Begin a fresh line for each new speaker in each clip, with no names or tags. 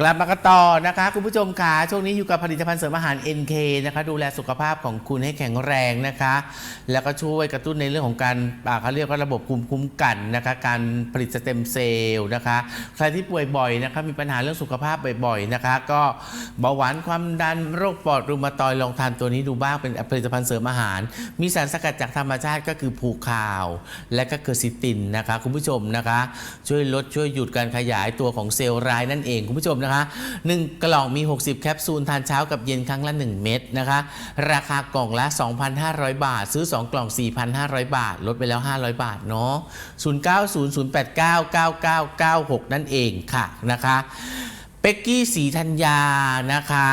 กลับมากันต่อนะคะ คุณผู้ชมค่ะช่วงนี้อยู่กับผลิตภัณฑ์เสริมอาหาร NK นะคะ ดูแลสุขภาพของคุณให้แข็งแรงนะคะ แล้วก็ช่วยกระตุ้นในเรื่องของการเขาเรียกว่าระบบภูมิคุ้มกันนะคะ การผลิตสเต็มเซลล์นะคะ ใครที่ป่วยบ่อยนะคะมีปัญหาเรื่องสุขภาพบ่อยๆนะคะ ก็เบาหวานความดันโรคปอดรูมาตอยลองทานตัวนี้ดูบ้างเป็นผลิตภัณฑ์เสริมอาหาร มีสารสกัดจากธรรมชาติก็คือผูคาว และก็เคอร์ซิตินนะคะ คุณผู้ชมนะคะ ช่วยลดช่วยหยุดการขยายตัวของเซลล์ร้ายนั่นเองคุณผู้ชมนะคะ 1 กล่องมี 60 แคปซูล ทานเช้ากับเย็นครั้งละ 1 เม็ดนะคะ ราคากล่องละ 2,500 บาท ซื้อ 2 กล่อง 4,500 บาท ลดไปแล้ว 500 บาทเนาะ0900899996 นั่นเองค่ะนะคะเป็กกี้สีธัญญานะคะ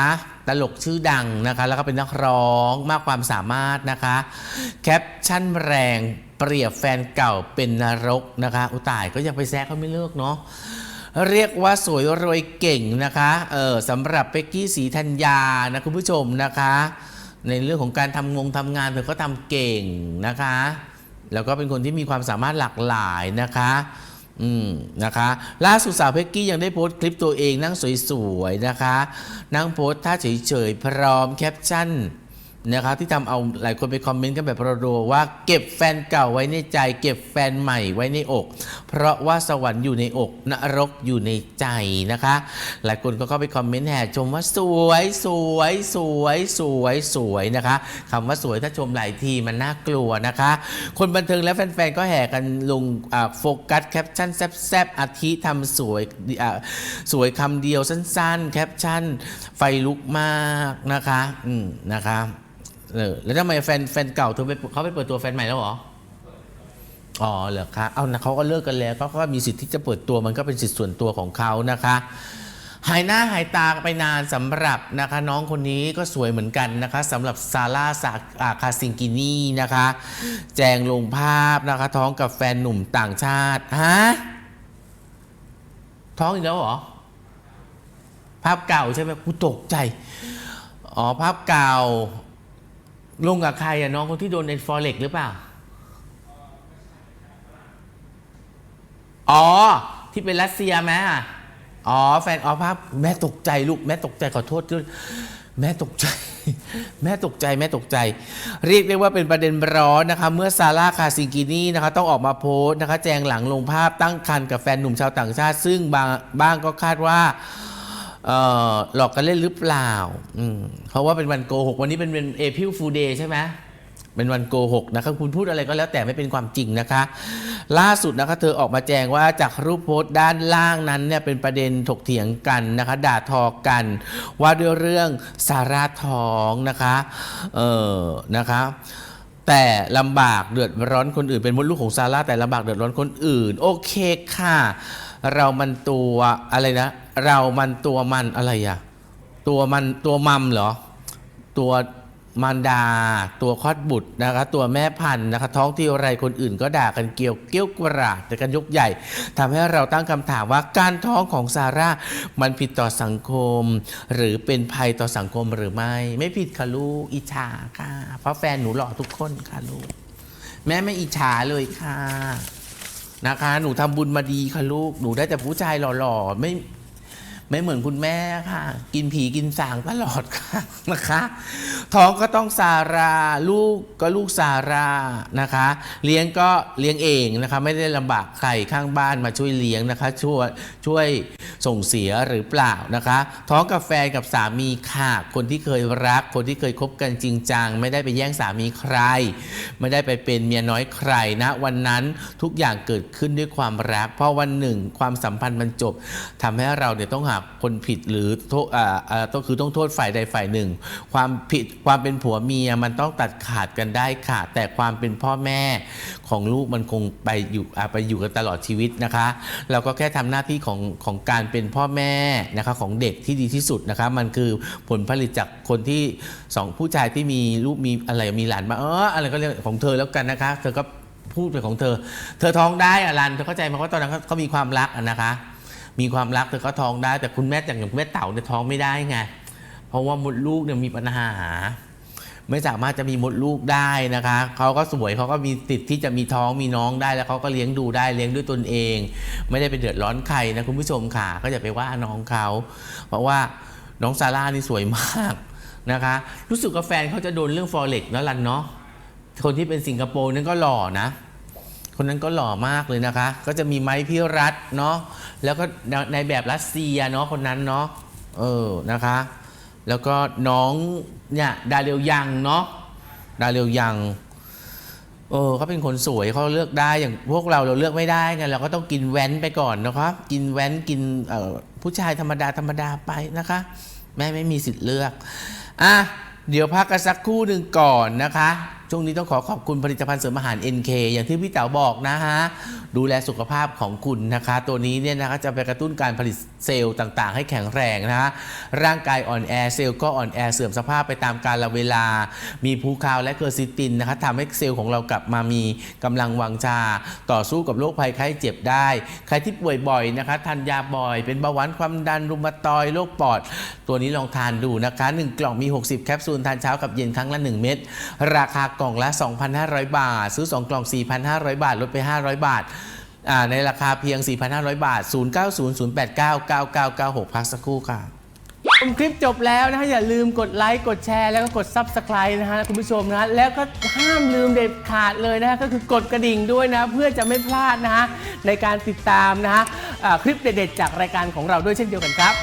ตลกชื่อดังนะคะ แล้วก็เป็นนักร้องมากความสามารถนะคะ แคปชั่นแรงเปรียบแฟนเก่าเป็นนรกนะคะ อุตายก็ยังไปแซะเขาไม่เลิกเนาะ เรียกว่าสวยรวยเก่งนะคะเออสำหรับเป็กกี้สีธัญญานะคุณผู้ชมนะคะ ในเรื่องของการทำงงทำงานเธอก็ทำเก่งนะคะ แล้วก็เป็นคนที่มีความสามารถหลากหลายนะคะอืมนะคะล่าสุดสาวเพ็กกี้ยังได้โพสต์คลิปตัวเองนั่งสวยๆนะคะ นั่งโพสต์ท่าเฉยๆพร้อมแคปชั่น นะคะที่ทำเอาหลายคนไปคอมเมนต์กันแบบรัวๆว่า เก็บแฟนเก่าไว้ในใจ เก็บแฟนใหม่ไว้ในอก เพราะว่าสวรรค์อยู่ในอกนรกอยู่ในใจนะคะ หลายคนก็เข้าไปคอมเมนต์แห่ชมว่าสวยสวยสวยสวยสวยนะคะคำว่าสวยถ้าชมหลายทีมันน่ากลัวนะคะ คนบันเทิงและแฟนๆก็แห่กันลงโฟกัสแคปชั่นแซบๆอาทิทำสวยสวยคำเดียวสั้น ๆ แคปชั่นไฟลุกมากนะคะอืมนะคะ เออแล้วทำไมแฟนแฟนเก่าเธอไปเขาไปเปิดตัวแฟนใหม่แล้วเหรออ๋อเหรอคะเอานะเขาก็เลิกกันแล้วเขาก็มีสิทธิ์ที่จะเปิดตัวมันก็เป็นสิทธิ์ส่วนตัวของเขานะคะหายหน้าหายตาไปนานสำหรับนะคะน้องคนนี้ก็สวยเหมือนกันนะคะสำหรับซาร่าซาอาคาซิงกินีนะคะ แจงลงภาพนะคะ ท้องกับแฟนหนุ่มต่างชาติฮะท้องอีกแล้วเหรอ ภาพเก่าใช่ไหมกูตกใจ อ๋อ ภาพเก่า ลงกับใครอะน้องคนที่โดนเอนฟอเร็กหรือเปล่า อ๋อ ที่เป็นรัสเซียไหมอะอ๋อ แฟนอ๋อภาพแม่ตกใจลูก แม่ตกใจขอโทษด้วยแม่ตกใจ แม่ตกใจแม่ตกใจ เรียกได้ว่าเป็นประเด็นร้อนนะคะ เมื่อซาร่าคาซิงกินีนะคะ ต้องออกมาโพสต์นะคะ แจงหลังลงภาพตั้งครรภ์กับแฟนหนุ่มชาวต่างชาติ ซึ่งบางบ้างก็คาดว่า หลอกกันเล่นหรือเปล่าอืเพราะว่าเป็นวันโกหก วันนี้เป็นเป็นเอพิลฟูเดย์ใช่ไหมเป็นวันโกหกนะคะคุณพูดอะไรก็แล้วแต่ไม่เป็นความจริงนะคะ ล่าสุดนะคะเธอออกมาแจ้งว่าจากรูปโพสต์ด้านล่างนั้นเนี่ยเป็นประเด็นถกเถียงกันนะคะ ด่าทอกัน ว่าด้วยเรื่องสาราท้องนะคะเออนะคะแต่ลำบากเดือดร้อนคนอื่นเป็นมดลูกของซาร่าแต่ลำบากเดือดร้อนคนอื่น โอเคค่ะ เรามันตัวอะไรนะ เรามันตัวมันอะไรอะตัวมันตัวมัมเหรอ ตัวมารดา ตัวคลอดบุตรนะคะ ตัวแม่พันธุ์นะคะ ท้องที่ไรคนอื่นก็ด่ากันเกลียวเกี้ยวกราดแต่กันยกใหญ่ทำให้เราตั้งคำถามว่าการท้องของซาร่ามันผิดต่อสังคม หรือเป็นภัยต่อสังคมหรือไม่ ไม่ผิดค่ะลูกอิจฉาค่ะ เพราะแฟนหนูหล่อทุกคนค่ะลูกแม่ไม่อิจฉาเลยค่ะ นะคะ หนูทำบุญมาดีค่ะลูก หนูได้แต่ผู้ชายหล่อๆ ไม่ ไม่เหมือนคุณแม่ค่ะ กินผีกินสางตลอดค่ะนะคะ ท้องก็ต้องซาราลูกก็ลูกซารานะคะ เลี้ยงก็เลี้ยงเองนะคะ ไม่ได้ลำบากใครข้างบ้านมาช่วยเลี้ยงนะคะ ช่วยช่วยส่งเสียหรือเปล่านะคะ ท้องกับแฟนกับสามีค่ะ คนที่เคยรัก คนที่เคยคบกันจริงจังไม่ได้ไปแย่งสามีใคร ไม่ได้ไปเป็นเมียน้อยใครนะ วันนั้นทุกอย่างเกิดขึ้นด้วยความรัก เพราะวันหนึ่งความสัมพันธ์มันจบทำให้เราเนี่ยต้องหาคนผิดหรือโทษอ่าอ่าต้องคือต้องโทษฝ่ายใดฝ่ายหนึ่ง ความผิดความเป็นผัวเมียมันต้องตัดขาดกันได้ค่ะ แต่ความเป็นพ่อแม่ของลูกมันคงไปอยู่ไปอยู่กันตลอดชีวิตนะคะ เราก็แค่ทำหน้าที่ของของการเป็นพ่อแม่นะคะของเด็กที่ดีที่สุดนะคะ มันคือผลผลิตจากคนที่สองผู้ชายที่มีลูกมีอะไรมีหลานมาเอออะไรก็เรื่องของเธอแล้วกันนะคะ เธอก็พูดไปของเธอ เธอท้องได้อะรันเธอเข้าใจไหมว่าตอนนั้นเขามีความรักนะคะ มีความรักเธอก็ท้องได้ แต่คุณแม่อย่างคุณแม่เต่าเนี่ยท้องไม่ได้ไง ราะว่ามดลูกเนี่ยมีปัญหา ไม่สามารถจะมีมดลูกได้นะคะเขาก็สวยเขาก็มีติดที่จะมีท้องมีน้องได้แล้วเขาก็เลี้ยงดูได้เลี้ยงด้วยตนเอง ไม่ได้ไปเดือดร้อนใครนะคุณผู้ชมค่ะ ก็อย่าไปว่าน้องเขาเพราะว่าน้องซาร่านี่สวยมากนะคะ รู้สึกว่าแฟนเขาจะโดนเรื่องฟอเร็กแล้วลันเนาะคนที่เป็นสิงคโปร์นั่นก็หล่อนะ คนนั้นก็หล่อมากเลยนะคะ ก็จะมีไม้พิรัตเนาะแล้วก็ในแบบรัสเซียเนาะคนนั้นเนาะเออนะคะ แล้วก็น้องเนี่ยดาเรียวยังเนาะดาเรียวยังเออเขาเป็นคนสวยเขาเลือกได้อย่างพวกเราเราเลือกไม่ได้ไงเราก็ต้องกินแว้นไปก่อนนะครับ กินแว้นกินผู้ชายธรรมดาธรรมดาไปนะคะ แม่ไม่มีสิทธิ์เลือกอะเดี๋ยวพักกันสักครู่หนึ่งก่อนนะคะ ช่วงนี้ต้องขอขอบคุณผลิตภัณฑ์เสริมอาหาร NK อย่างที่พี่เต๋าบอกนะฮะ ดูแลสุขภาพของคุณนะคะ ตัวนี้เนี่ยนะคะจะไปกระตุ้นการผลิตเซลล์ต่างๆ ให้แข็งแรงนะคะร่างกายอ่อนแอเซลล์ก็อ่อนแอเสื่อมสภาพไปตามกาลเวลา มีภูคาวและเกอร์ซิตินนะคะทำให้เซลล์ของเรากลับมามีกำลังวังชา ต่อสู้กับโรคภัยไข้เจ็บได้ ใครที่ป่วยบ่อยนะคะทานยาบ่อย เป็นเบาหวานความดันรุมาตอยโรคปอด ตัวนี้ลองทานดูนะคะ 1 กล่องมี 60 แคปซูลทานเช้ากับเย็นครั้งละ 1 เม็ดราคากล่องละ 2,500 บาท ซื้อ 2 กล่อง 4,500 บาท ลดไป 500 บาทอ่าในราคาเพียง 4,500 บาท 0900899996 พักสักครู่ค่ะชมคลิปจบแล้วนะฮะ อย่าลืมกดไลค์ กดแชร์ แล้วก็กด Subscribe นะฮะ คุณผู้ชมนะ แล้วก็ห้ามลืมเด็ดขาดเลยนะฮะ ก็คือกดกระดิ่งด้วยนะ เพื่อจะไม่พลาดนะฮะ ในการติดตามนะฮะคลิปเด็ดๆจากรายการของเราด้วยเช่นเดียวกันครับ